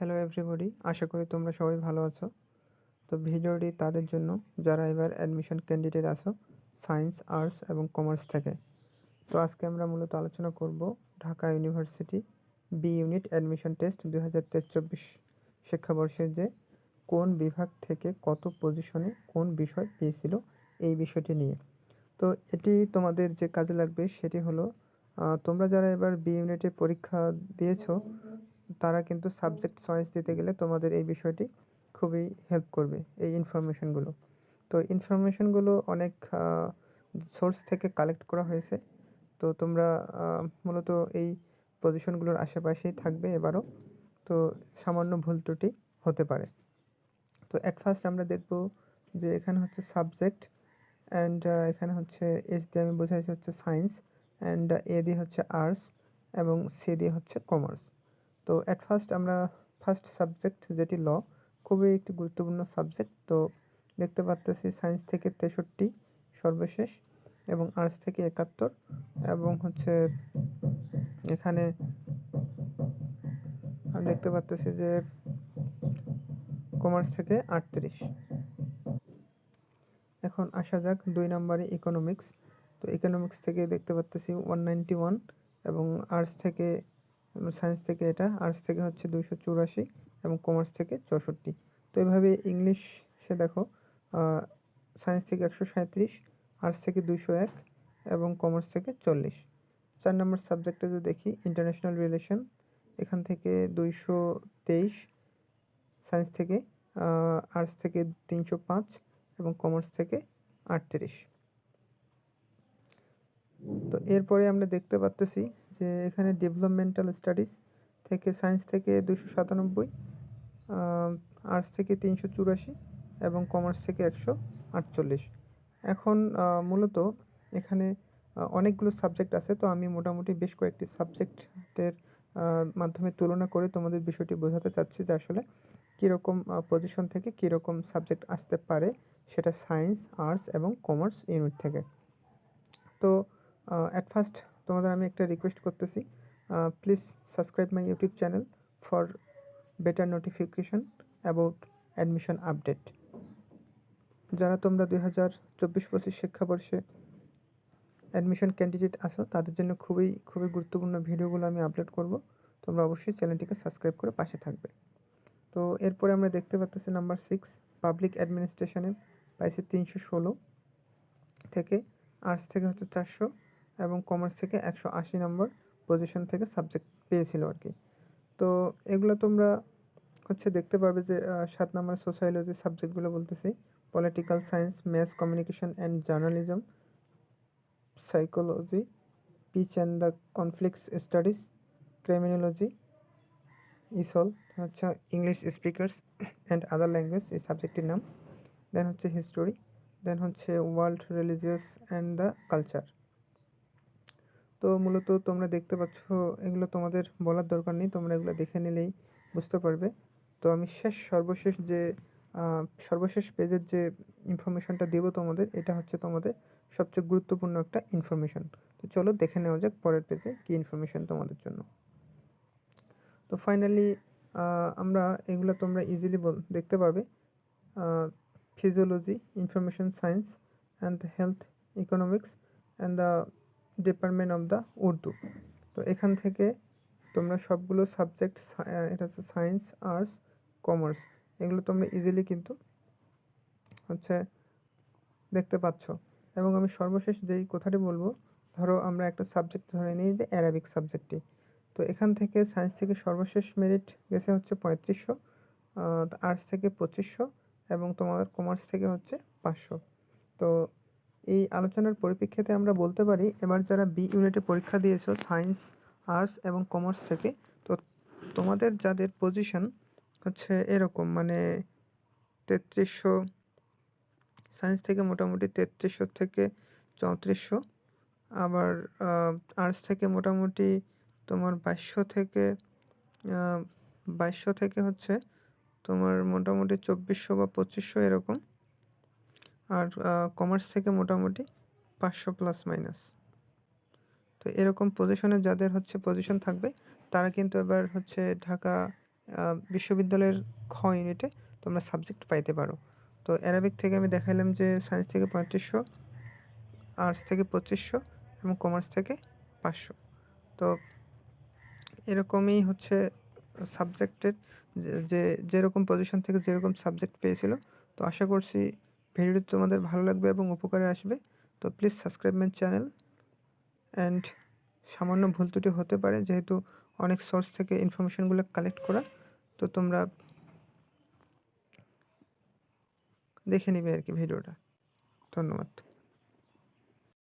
Hello everybody আশা করি তোমরা সবাই ভালো আছো। তো ভিডিওটি তাদের জন্য, যারা এবার অ্যাডমিশন ক্যান্ডিডেট আছো সায়েন্স আর্টস এবং কমার্স থেকে। তো আজকে আমরা মূলত আলোচনা করব Dhaka university B unit admission test দু হাজার তেইশ চব্বিশ শিক্ষাবর্ষের যে কোন বিভাগ থেকে কত পজিশনে কোন বিষয় পেয়েছিল এই বিষয়টি নিয়ে। তো এটি তোমাদের যে কাজে লাগবে সেটি হলো তোমরা যারা এবার বি ইউনিটে পরীক্ষা দিয়েছ তারা কিন্তু সাবজেক্ট চয়েস দিতে গেলে তোমাদের এই বিষয়টি খুবই হেল্প করবে, এই ইনফরমেশনগুলো তো ইনফরমেশনগুলো অনেক সোর্স থেকে কালেক্ট করা হয়েছে। তো তোমরা মূলত এই পজিশনগুলোর আশেপাশেই থাকবে এবারও। তো সামান্য ভুল ত্রুটি হতে পারে। তো অ্যাট ফার্স্ট আমরা দেখব যে এখানে হচ্ছে সাবজেক্ট অ্যান্ড এখানে হচ্ছে এস দিয়ে আমি বোঝাইছি হচ্ছে সায়েন্স অ্যান্ড এ দিয়ে হচ্ছে আর্টস এবং সি দিয়ে হচ্ছে কমার্স তো অ্যাট ফার্স্ট আমরা ফার্স্ট সাবজেক্ট যেটি ল খুবই একটি গুরুত্বপূর্ণ সাবজেক্ট তো দেখতে পাচ্তেছি সায়েন্স থেকে তেষট্টি সর্বশেষ এবং আর্টস থেকে একাত্তর এবং হচ্ছে এখানে আমি দেখতে পাচ্তেছি যে কমার্স থেকে আটত্রিশ। এখন আসা যাক দুই নম্বরে ইকোনমিক্স তো ইকোনমিক্স থেকে দেখতে পাচ্তেছি ওয়ান নাইনটি ওয়ান এবং আর্টস থেকে সায়েন্স থেকে এটা আর্টস থেকে হচ্ছে দুইশো চুরাশি এবং কমার্স থেকে চৌষট্টি। তো এভাবে ইংলিশে দেখো সায়েন্স থেকে একশো সাঁত্রিশ আর্টস থেকে দুইশো এক এবং কমার্স থেকে চল্লিশ। চার নম্বর সাবজেক্টে যদি দেখি ইন্টারন্যাশনাল রিলেশন এখান থেকে দুইশো তেইশ সায়েন্স থেকে আর্টস থেকে তিনশো পাঁচ এবং কমার্স থেকে আটত্রিশ। তো এরপরে আমরা দেখতে পাচ্তেছি যে এখানে ডেভেলপমেন্টাল স্টাডিজ থেকে সায়েন্স থেকে দুশো সাতানব্বই আর্টস থেকে তিনশো চুরাশি এবং কমার্স থেকে একশো আটচল্লিশ। এখন মূলত এখানে অনেকগুলো সাবজেক্ট আছে, তো আমি মোটামুটি বেশ কয়েকটি সাবজেক্টের মাধ্যমে তুলনা করে তোমাদের বিষয়টি বোঝাতে চাচ্ছি যে আসলে কীরকম পজিশন থেকে কীরকম সাবজেক্ট আসতে পারে সেটা সায়েন্স আর্টস এবং কমার্স ইউনিট থেকে। তো অ্যাট ফার্স্ট তোমাদের আমি একটা রিকোয়েস্ট করতেছি please subscribe my YouTube channel for better notification about admission update যারা তোমরা দুই হাজার চব্বিশ পঁচিশ শিক্ষাবর্ষে অ্যাডমিশন ক্যান্ডিডেট আসো তাদের জন্য খুবই খুবই গুরুত্বপূর্ণ ভিডিওগুলো আমি আপলোড করব। তোমরা অবশ্যই চ্যানেলটিকে সাবস্ক্রাইব করে পাশে থাকবে। তো এরপরে আমরা দেখতে পাচ্ছি নাম্বার সিক্স পাবলিক অ্যাডমিনিস্ট্রেশনে পাইছি তিনশো ষোলো থেকে আর্টস থেকে হচ্ছে চারশো। এবং কমার্স থেকে একশো আশি নম্বর পজিশন থেকে সাবজেক্ট পেয়েছিল আর কি। তো এগুলো তোমরা হচ্ছে দেখতে পাবে যে সাত নম্বর সোসাইলজি সাবজেক্টগুলো বলতেছি। Political science math communication and journalism psychology peace and the conflicts studies criminology isle হচ্ছে English speakers and other language এই সাবজেক্টটির নাম। দেন হচ্ছে হিস্টোরি দেন হচ্ছে world religious and the culture তো মূলত তোমরা দেখতে পাচ্ছ, এগুলো তোমাদের বলার দরকার নেই, তোমরা এগুলো দেখে নিলেই বুঝতে পারবে। তো আমি শেষ, সর্বশেষ যে সর্বশেষ পেজের যে ইনফরমেশনটা দেব তোমাদের, এটা হচ্ছে তোমাদের সবচেয়ে গুরুত্বপূর্ণ একটা ইনফরমেশন তো চলো দেখে নেওয়া যাক পরের পেজে কী ইনফরমেশন তোমাদের জন্য। তো ফাইনালি আমরা এগুলো তোমরা ইজিলি বল, দেখতে পাবে। Physiology information science and health economics and the department of the Urdu তো এখান থেকে তোমরা সবগুলো সাবজেক্ট এটা হচ্ছে সায়েন্স আর্টস কমার্স এগুলো তোমরা ইজিলি কিন্তু হচ্ছে দেখতে পাচ্ছ। এবং আমি সর্বশেষ যেই কথাটি বলব, ধরো আমরা একটা সাবজেক্ট ধরে নিই যে অ্যারাবিক সাবজেক্টটি তো এখান থেকে সায়েন্স থেকে সর্বশেষ মেরিট গেছে হচ্ছে পঁয়ত্রিশশো আর্টস থেকে পঁচিশশো এবং তোমাদের কমার্স থেকে হচ্ছে পাঁচশো। তো এই আলোচনার পরিপ্রেক্ষিতে আমরা বলতে পারি, এবার যারা বি ইউনিটে পরীক্ষা দিয়েছ, সায়েন্স, আর্টস এবং কমার্স থেকে, তো তোমাদের যাদের পজিশন হচ্ছে এরকম মানে তেত্রিশশো, সায়েন্স থেকে মোটামুটি তেত্রিশশো থেকে চৌত্রিশশো, আবার আর্টস থেকে মোটামুটি তোমার বাইশশো থেকে বাইশশো থেকে হচ্ছে তোমার মোটামুটি চব্বিশশো বা পঁচিশশো এরকম। আর কমার্স থেকে মোটামুটি পাঁচশো প্লাস মাইনাস তো এরকম পজিশনে যাদের হচ্ছে পজিশন থাকবে, তারা কিন্তু এবার হচ্ছে ঢাকা বিশ্ববিদ্যালয়ের খ ইউনিটে তোমরা সাবজেক্ট পাইতে পারো। তো অ্যারাবিক থেকে আমি দেখাইলাম যে সায়েন্স থেকে পঁয়ত্রিশশো আর্টস থেকে পঁচিশশো এবং কমার্স থেকে পাঁচশো। তো এরকমই হচ্ছে সাবজেক্টের যে যেরকম পজিশন থেকে যেরকম সাবজেক্ট পেয়েছিল। তো আশা করছি ভিডিওটি তোমাদের ভালো লাগবে এবং উপকারে আসবে, তো please subscribe my channel and সামান্য ভুল ত্রুটি হতে পারে, যেহেতু অনেক সোর্স থেকে ইনফরমেশনগুলো কালেক্ট করা, তো তোমরা দেখে নিবে আর কি ভিডিওটা। ধন্যবাদ।